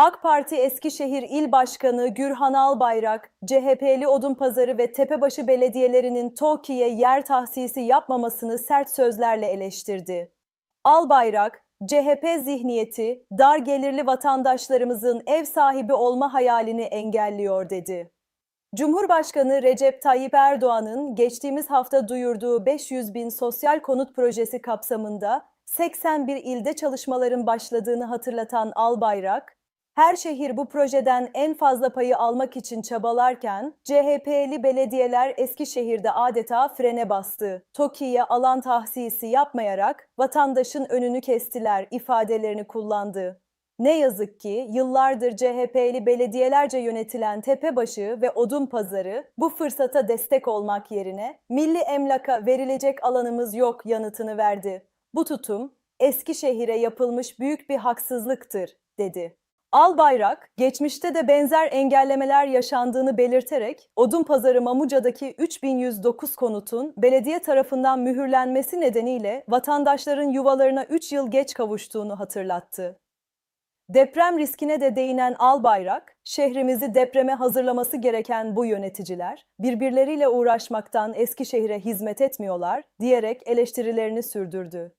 AK Parti Eskişehir İl Başkanı Gürhan Albayrak, CHP'li Odunpazarı ve Tepebaşı belediyelerinin TOKİ'ye yer tahsisi yapmamasını sert sözlerle eleştirdi. Albayrak, CHP zihniyeti, dar gelirli vatandaşlarımızın ev sahibi olma hayalini engelliyor dedi. Cumhurbaşkanı Recep Tayyip Erdoğan'ın geçtiğimiz hafta duyurduğu 500 bin sosyal konut projesi kapsamında 81 ilde çalışmaların başladığını hatırlatan Albayrak, her şehir bu projeden en fazla payı almak için çabalarken CHP'li belediyeler Eskişehir'de adeta frene bastı. TOKİ'ye alan tahsisi yapmayarak vatandaşın önünü kestiler ifadelerini kullandı. Ne yazık ki yıllardır CHP'li belediyelerce yönetilen Tepebaşı ve Odunpazarı bu fırsata destek olmak yerine milli emlaka verilecek alanımız yok yanıtını verdi. Bu tutum Eskişehir'e yapılmış büyük bir haksızlıktır dedi. Albayrak, geçmişte de benzer engellemeler yaşandığını belirterek, Odunpazarı Mamuca'daki 3109 konutun belediye tarafından mühürlenmesi nedeniyle vatandaşların yuvalarına 3 yıl geç kavuştuğunu hatırlattı. Deprem riskine de değinen Albayrak, şehrimizi depreme hazırlaması gereken bu yöneticiler, birbirleriyle uğraşmaktan Eskişehir'e hizmet etmiyorlar diyerek eleştirilerini sürdürdü.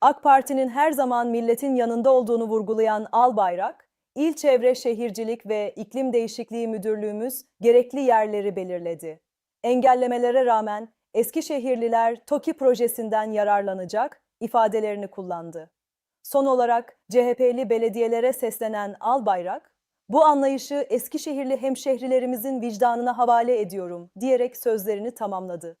AK Parti'nin her zaman milletin yanında olduğunu vurgulayan Albayrak, İl Çevre Şehircilik ve İklim Değişikliği Müdürlüğümüz gerekli yerleri belirledi. Engellemelere rağmen Eskişehirliler TOKİ projesinden yararlanacak ifadelerini kullandı. Son olarak CHP'li belediyelere seslenen Albayrak, bu anlayışı Eskişehirli hemşehrilerimizin vicdanına havale ediyorum diyerek sözlerini tamamladı.